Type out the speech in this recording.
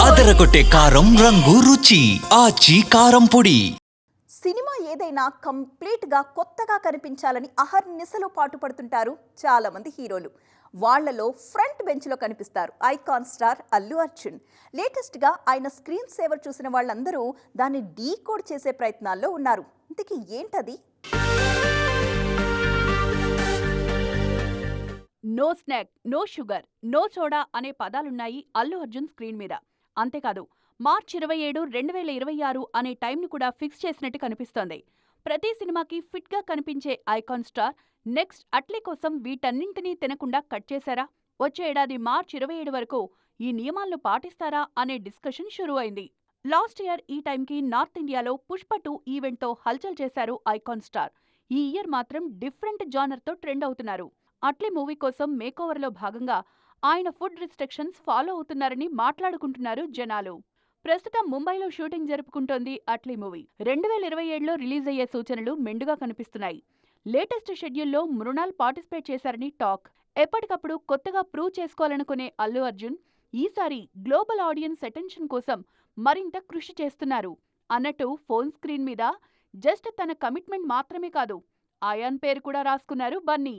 అదరగొట్టే కారం రంగు రుచి ఆచి కారం పొడి. సినిమా ఏదైనా కంప్లీట్గా కొత్తగా కనిపించాలని అహర్నిశలు పాటుపడుతుంటారు చాలామంది హీరోలు. వాళ్ళలో ఫ్రంట్ బెంచ్లో కనిపిస్తారు ఐకాన్ స్టార్ అల్లు అర్జున్. లేటెస్ట్గా ఆయన స్క్రీన్ సేవర్ చూసిన వాళ్ళందరూ దాన్ని డీకోడ్ చేసే ప్రయత్నాల్లో ఉన్నారు. ఇంతకీ ఏంటది? No snack no sugar no soda అనే పదాలున్నాయి అల్లు అర్జున్ స్క్రీన్ మీద. అంతేకాదు మార్చ్ ఇరవై ఏడు రెండు వేల ఇరవై ఆరు అనే టైంను కూడా ఫిక్స్ చేసినట్టు కనిపిస్తోంది. ప్రతి సినిమాకి ఫిట్గా కనిపించే ఐకాన్ స్టార్ నెక్స్ట్ అట్లీ కోసం వీటన్నింటినీ తినకుండా కట్ చేశారా? వచ్చే ఏడాది మార్చ్ ఇరవై ఏడు వరకు ఈ నియమాలను పాటిస్తారా అనే డిస్కషన్ షురూ అయింది. లాస్ట్ ఇయర్ ఈ టైంకి నార్త్ ఇండియాలో పుష్ప టూ ఈవెంట్తో హల్చల్ చేశారు ఐకాన్ స్టార్. ఈ ఇయర్ మాత్రం డిఫరెంట్ జానర్తో ట్రెండ్ అవుతున్నారు. అట్లీ మూవీ కోసం మేకోవర్లో భాగంగా ఆయన ఫుడ్ రిస్ట్రిక్షన్స్ ఫాలో అవుతున్నారని మాట్లాడుకుంటున్నారు జనాలు. ప్రస్తుతం ముంబైలో షూటింగ్ జరుపుకుంటోంది అట్లీ మూవీ. రెండు వేల ఇరవై ఏడులో రిలీజ్ అయ్యే సూచనలు మెండుగా కనిపిస్తున్నాయి. లేటెస్ట్ షెడ్యూల్లో మృణాల్ పార్టిసిపేట్ చేశారని టాక్. ఎప్పటికప్పుడు కొత్తగా ప్రూవ్ చేసుకోవాలనుకునే అల్లు అర్జున్ ఈసారి గ్లోబల్ ఆడియన్స్ అటెన్షన్ కోసం మరింత కృషి చేస్తున్నారు. అన్నట్టు ఫోన్ స్క్రీన్ మీద జస్ట్ తన కమిట్మెంట్ మాత్రమే కాదు ఆయాన్ పేరు కూడా రాసుకున్నారు బన్నీ.